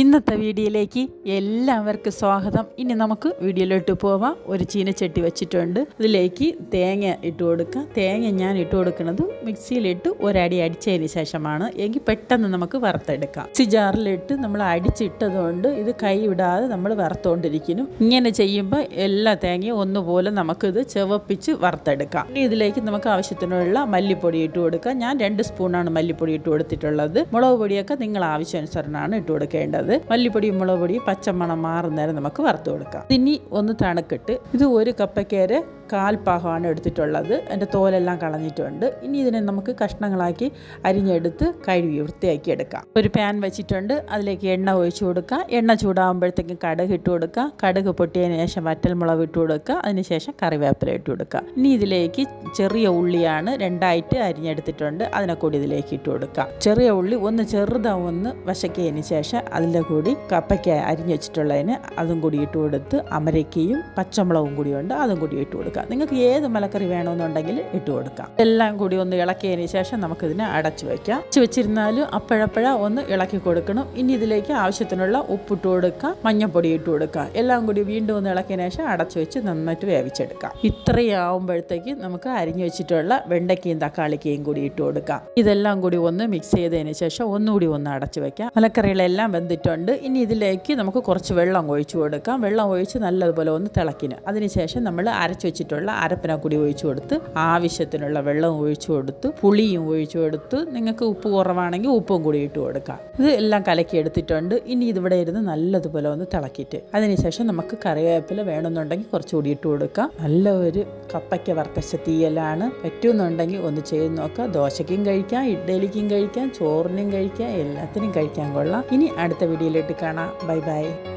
ഇന്നത്തെ വീഡിയോയിലേക്ക് എല്ലാവർക്കും സ്വാഗതം. ഇനി നമുക്ക് വീഡിയോയിലോട്ട് പോവാം. ഒരു ചീനച്ചട്ടി വെച്ചിട്ടുണ്ട്. ഇതിലേക്ക് തേങ്ങ ഇട്ട് കൊടുക്കുക തേങ്ങ ഞാൻ ഇട്ട് കൊടുക്കുന്നത് മിക്സിയിലിട്ട് ഒരടി അടിച്ചതിന് ശേഷമാണ്. എങ്കിൽ പെട്ടെന്ന് നമുക്ക് വറുത്തെടുക്കാം. മിക്സി ജാറിലിട്ട് നമ്മൾ അടിച്ചിട്ടതുകൊണ്ട് ഇത് കൈ വിടാതെ നമ്മൾ വറുത്തുകൊണ്ടിരിക്കുന്നു ഇങ്ങനെ ചെയ്യുമ്പോൾ എല്ലാ തേങ്ങയും ഒന്നുപോലെ നമുക്കിത് ചുവപ്പിച്ച് വറുത്തെടുക്കാം. ഇനി ഇതിലേക്ക് നമുക്ക് ആവശ്യത്തിനുള്ള മല്ലിപ്പൊടി ഇട്ട് കൊടുക്കാം. ഞാൻ രണ്ട് സ്പൂണാണ് മല്ലിപ്പൊടി ഇട്ട് കൊടുത്തിട്ടുള്ളത്. മുളക് പൊടിയൊക്കെ നിങ്ങൾ ആവശ്യാനുസരണമാണ് ഇട്ട് കൊടുക്കേണ്ടത്. മല്ലിപ്പൊടിയും മുളക് പൊടിയും പച്ചമണം മാറുന്നേരം നമുക്ക് വറുത്ത് കൊടുക്കാം. ഇനി ഒന്ന് തണുക്കിട്ട് ഇത് ഒരു കപ്പക്കേര് കാൽ പാകമാണ് എടുത്തിട്ടുള്ളത്. എന്റെ തോലെല്ലാം കളഞ്ഞിട്ടുണ്ട്. ഇനി ഇതിനെ നമുക്ക് കഷ്ണങ്ങളാക്കി അരിഞ്ഞെടുത്ത് കഴുകി വൃത്തിയാക്കി എടുക്കാം. ഒരു പാൻ വെച്ചിട്ടുണ്ട്. അതിലേക്ക് എണ്ണ ഒഴിച്ചു കൊടുക്കുക. എണ്ണ ചൂടാകുമ്പോഴത്തേക്കും കടുക് ഇട്ട് കൊടുക്കുക. കടുക് പൊട്ടിയതിന് ശേഷം വറ്റൽമുളക് ഇട്ട് കൊടുക്കുക. അതിനുശേഷം കറിവേപ്പില ഇട്ട് കൊടുക്കുക. ഇനി ഇതിലേക്ക് ചെറിയ ഉള്ളിയാണ് രണ്ടായിട്ട് അരിഞ്ഞെടുത്തിട്ടുണ്ട്. അതിനെ കൂടി ഇതിലേക്ക് ഇട്ട് കൊടുക്കാം ചെറിയ ഉള്ളി ഒന്ന് ചെറുതാ ഒന്ന് വശക്കിയതിന് ശേഷം അതിന്റെ കൂടി കപ്പയ്ക്ക അരിഞ്ഞു വെച്ചിട്ടുള്ളതിന് അതും കൂടി ഇട്ട് കൊടുത്ത് അമരക്കയും പച്ചമുളകും കൂടി ഉണ്ട് അതും കൂടി ഇട്ട് കൊടുക്കാം. നിങ്ങൾക്ക് ഏത് മലക്കറി വേണമെന്നുണ്ടെങ്കിൽ ഇട്ട് കൊടുക്കാം. എല്ലാം കൂടി ഒന്ന് ഇളക്കിയതിന് ശേഷം നമുക്കിതിനെ അടച്ചു വയ്ക്കാം അടച്ചു വെച്ചിരുന്നാലും അപ്പോഴപ്പോഴ ഒന്ന് ഇളക്കി കൊടുക്കണം. ഇനി ഇതിലേക്ക് ആവശ്യത്തിനുള്ള ഉപ്പിട്ട് കൊടുക്കാം മഞ്ഞപ്പൊടി ഇട്ട് കൊടുക്കാം. എല്ലാം കൂടി വീണ്ടും ഒന്ന് ഇളക്കിയതിന് ശേഷം അടച്ചു വെച്ച് നന്നായിട്ട് വേവിച്ചെടുക്കാം. ഇത്രയും ആവുമ്പോഴത്തേക്ക് നമുക്ക് അരിഞ്ഞു വെച്ചിട്ടുള്ള വെണ്ടയ്ക്കയും തക്കാളിക്കയും കൂടി ഇട്ട് കൊടുക്കാം. ഇതെല്ലാം കൂടി ഒന്ന് മിക്സ് ചെയ്തതിന് ശേഷം ഒന്നുകൂടി ഒന്ന് അടച്ചു വെക്കാം. മലക്കറികളെല്ലാം വെന്തിട്ടുണ്ട് ഇനി ഇതിലേക്ക് നമുക്ക് കുറച്ച് വെള്ളം ഒഴിച്ചു കൊടുക്കാം. വെള്ളം ഒഴിച്ച് നല്ലതുപോലെ ഒന്ന് തിളക്കിന്. അതിനുശേഷം നമ്മൾ അരച്ചു വെച്ചിട്ടുള്ള അരപ്പിനെ കൂടി ഒഴിച്ചു കൊടുത്ത് ആവശ്യത്തിനുള്ള വെള്ളം ഒഴിച്ചു കൊടുത്ത് പുളിയും ഒഴിച്ചു കൊടുത്ത് നിങ്ങൾക്ക് ഉപ്പ് കുറവാണെങ്കിൽ ഉപ്പും കൂടി ഇട്ട് കൊടുക്കാം. ഇത് എല്ലാം കലക്കി എടുത്തിട്ടുണ്ട്. ഇനി ഇതിവിടെ ഇരുന്ന് നല്ലതുപോലെ ഒന്ന് തിളക്കിയിട്ട് അതിനുശേഷം നമുക്ക് കറിവേപ്പില വേണമെന്നുണ്ടെങ്കിൽ കുറച്ചുകൂടി ഇട്ട് കൊടുക്കാം. നല്ല ഒരു കപ്പയ്ക്ക വറുത്തച്ച തീയലാണ്. പറ്റുമെന്നുണ്ടെങ്കിൽ ഒന്ന് ചെയ്ത് നോക്കുക. ദോശയ്ക്കും കഴിക്കാം ഇഡ്ഡലിക്കും കഴിക്കാം ചോറിനും കഴിക്കാം എല്ലാത്തിനും കഴിക്കാൻ കൊള്ളാം. ഇനി അടുത്ത വീഡിയോയിലിട്ട് കാണാം. Bye bye.